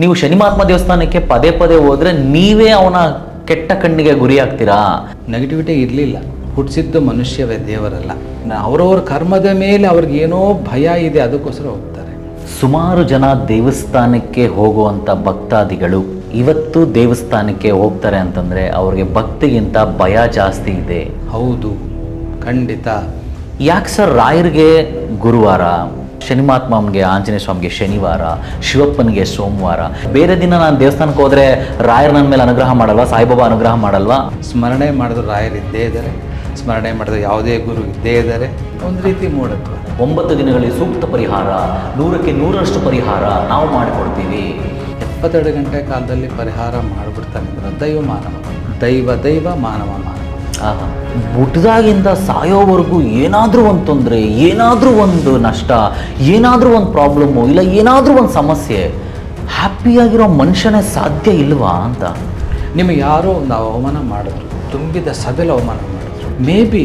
ನೀವು ಶನಿ ಮಹಾತ್ಮ ದೇವಸ್ಥಾನಕ್ಕೆ ಪದೇ ಪದೇ ಹೋದ್ರೆ ನೀವೇ ಅವನ ಕೆಟ್ಟ ಕಣ್ಣಿಗೆ ಗುರಿ ಆಗ್ತೀರಾ ನೆಗೆಟಿವಿಟಿ ಇರಲಿಲ್ಲ. ಹುಟ್ಟಿಸಿದ್ದು ಮನುಷ್ಯವೇ ದೇವರಲ್ಲ. ಅವರವ್ರ ಕರ್ಮದ ಮೇಲೆ ಅವ್ರಿಗೆ ಏನೋ ಭಯ ಇದೆ ಅದಕ್ಕೋಸ್ಕರ ಹೋಗ್ತಾರೆ. ಸುಮಾರು ಜನ ದೇವಸ್ಥಾನಕ್ಕೆ ಹೋಗುವಂಥ ಭಕ್ತಾದಿಗಳು ಇವತ್ತು ದೇವಸ್ಥಾನಕ್ಕೆ ಹೋಗ್ತಾರೆ ಅಂತಂದ್ರೆ ಅವ್ರಿಗೆ ಭಕ್ತಿಗಿಂತ ಭಯ ಜಾಸ್ತಿ ಇದೆ. ಹೌದು ಖಂಡಿತ. ಯಾಕೆ ಸರ್ ರಾಯರಿಗೆ ಗುರುವಾರ? ಶನಿಮಾತ್ಮನಿಗೆ ಆಂಜನೇಯ ಸ್ವಾಮಿಗೆ ಶನಿವಾರ ಶಿವಪ್ಪನಿಗೆ ಸೋಮವಾರ. ಬೇರೆ ದಿನ ನಾನು ದೇವಸ್ಥಾನಕ್ಕೆ ಹೋದ್ರೆ ರಾಯರ್ ನನ್ನ ಮೇಲೆ ಅನುಗ್ರಹ ಮಾಡಲ್ವಾ? ಸಾಯಿಬಾಬಾ ಅನುಗ್ರಹ ಮಾಡಲ್ವಾ? ಸ್ಮರಣೆ ಮಾಡಿದ್ರು ರಾಯರು ಇದ್ದೇ ಇದ್ದಾರೆ. ಸ್ಮರಣೆ ಮಾಡಿದ ಯಾವುದೇ ಗುರು ಇದ್ದೇ ಇದ್ದಾರೆ. ಒಂದು ರೀತಿ ಮೂಢತ್ವ. ಒಂಬತ್ತು ದಿನಗಳಲ್ಲಿ ಸೂಕ್ತ ಪರಿಹಾರ ನೂರಕ್ಕೆ ನೂರರಷ್ಟು ಪರಿಹಾರ ನಾವು ಮಾಡಿಕೊಡ್ತೀವಿ. ಎಪ್ಪತ್ತೆರಡು ಗಂಟೆ ಕಾಲದಲ್ಲಿ ಪರಿಹಾರ ಮಾಡಿಬಿಡ್ತಾನೆ ದೈವ ಮಾನವ. ದೈವ ದೈವ ಮಾನವ ಮಾನವ. ಆಹಾ. ಹುಟ್ದಾಗಿಂದ ಸಾಯೋವರೆಗೂ ಏನಾದರೂ ಒಂದು ತೊಂದರೆ ಏನಾದರೂ ಒಂದು ನಷ್ಟ ಏನಾದರೂ ಒಂದು ಪ್ರಾಬ್ಲಮ್ಮು ಇಲ್ಲ ಏನಾದರೂ ಒಂದು ಸಮಸ್ಯೆ ಹ್ಯಾಪಿಯಾಗಿರೋ ಮನುಷ್ಯನೇ ಸಾಧ್ಯ ಇಲ್ವಾ ಅಂತ? ನಿಮಗೆ ಯಾರೋ ಒಂದು ಅವಮಾನ ಮಾಡಿದ್ರು ತುಂಬಿದ ಸಭೆಲಿ ಅವಮಾನ ಮಾಡಿದ್ರು. ಮೇ ಬಿ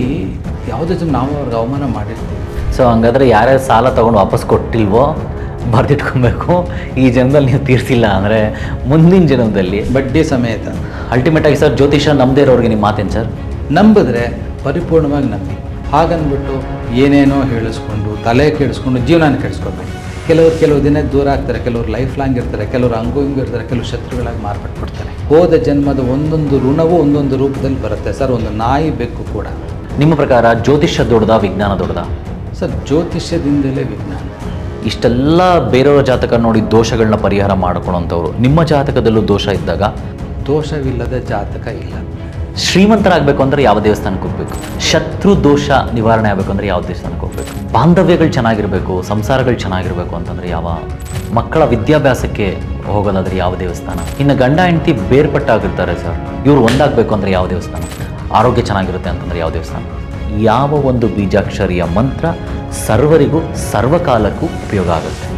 ಯಾವುದೇ ನಾವು ಅವ್ರಿಗೆ ಅವಮಾನ ಮಾಡಿರ್ತೀವಿ. ಸೊ ಹಂಗಾದ್ರೆ ಯಾರ್ಯಾರು ಸಾಲ ತೊಗೊಂಡು ವಾಪಸ್ ಕೊಟ್ಟಿಲ್ವೋ ಬರೆದಿಟ್ಕೊಬೇಕು. ಈ ಜನ್ಮದಲ್ಲಿ ನೀವು ತೀರ್ಸಿಲ್ಲ ಅಂದರೆ ಮುಂದಿನ ಜನ್ಮದಲ್ಲಿ. ಬಡ್ಡಿ ಸಮೇತ. ಅಲ್ಟಿಮೇಟಾಗಿ ಸರ್ ಜ್ಯೋತಿಷ ನಮ್ಮದೇ ಇರೋರಿಗೆ ನಿಮ್ಮ ಮಾತೇನು ಸರ್ ನಂಬಿದ್ರೆ ಪರಿಪೂರ್ಣವಾಗಿ ನಂಬಿ. ಹಾಗನ್ಬಿಟ್ಟು ಏನೇನೋ ಹೇಳಿಸ್ಕೊಂಡು ತಲೆ ಕೆಡಿಸ್ಕೊಂಡು ಜೀವನಾನ ಕೆಡಿಸ್ಕೋಬೇಕು ಕೆಲವರು ಕೆಲವು ದಿನ ದೂರ ಆಗ್ತಾರೆ ಕೆಲವರು ಲೈಫ್ ಲಾಂಗ್ ಇರ್ತಾರೆ ಕೆಲವರು ಹಂಗು ಹಿಂಗೂ ಇರ್ತಾರೆ ಕೆಲವು ಶತ್ರುಗಳಾಗಿ ಮಾರ್ಪಟ್ಬಿಡ್ತಾರೆ ಹೋದ ಜನ್ಮದ ಒಂದೊಂದು ಋಣವೂ ಒಂದೊಂದು ರೂಪದಲ್ಲಿ ಬರುತ್ತೆ. ಸರ್ ಒಂದು ನಾಯಿ ಬೆಕ್ಕು ಕೂಡ. ನಿಮ್ಮ ಪ್ರಕಾರ ಜ್ಯೋತಿಷ್ಯ ದೊಡ್ಡದ ವಿಜ್ಞಾನ ದೊಡ್ಡದಾ? ಸರ್ ಜ್ಯೋತಿಷ್ಯದಿಂದಲೇ ವಿಜ್ಞಾನ. ಇಷ್ಟೆಲ್ಲ ಬೇರೆಯವರ ಜಾತಕ ನೋಡಿ ದೋಷಗಳನ್ನ ಪರಿಹಾರ ಮಾಡ್ಕೊಳ್ಳೋಂಥವ್ರು ನಿಮ್ಮ ಜಾತಕದಲ್ಲೂ ದೋಷ ಇದ್ದಾಗ? ದೋಷವಿಲ್ಲದ ಜಾತಕ ಇಲ್ಲ. ಶ್ರೀಮಂತರಾಗಬೇಕು ಅಂದರೆ ಯಾವ ದೇವಸ್ಥಾನಕ್ಕೆ ಹೋಗ್ಬೇಕು? ಶತ್ರು ದೋಷ ನಿವಾರಣೆ ಆಗಬೇಕು ಅಂದರೆ ಯಾವ ದೇವಸ್ಥಾನಕ್ಕೆ ಹೋಗ್ಬೇಕು? ಬಾಂಧವ್ಯಗಳು ಚೆನ್ನಾಗಿರಬೇಕು, ಸಂಸಾರಗಳು ಚೆನ್ನಾಗಿರಬೇಕು ಅಂತಂದರೆ ಯಾವ? ಮಕ್ಕಳ ವಿದ್ಯಾಭ್ಯಾಸಕ್ಕೆ ಹೋಗೋದಾದ್ರೆ ಯಾವ ದೇವಸ್ಥಾನ? ಇನ್ನು ಗಂಡ, ಹೆಂಡತಿ ಬೇರ್ಪಟ್ಟಾಗಿರ್ತಾರೆ ಸರ್. ಇವ್ರು ಒಂದಾಗಬೇಕು ಅಂದರೆ ಯಾವ ದೇವಸ್ಥಾನ? ಆರೋಗ್ಯ ಚೆನ್ನಾಗಿರುತ್ತೆ ಅಂತಂದರೆ ಯಾವ ದೇವಸ್ಥಾನ? ಯಾವ ಒಂದು ಬೀಜಾಕ್ಷರಿಯ ಮಂತ್ರ ಸರ್ವರಿಗೂ ಸರ್ವಕಾಲಕ್ಕೂ ಉಪಯೋಗ ಆಗುತ್ತೆ.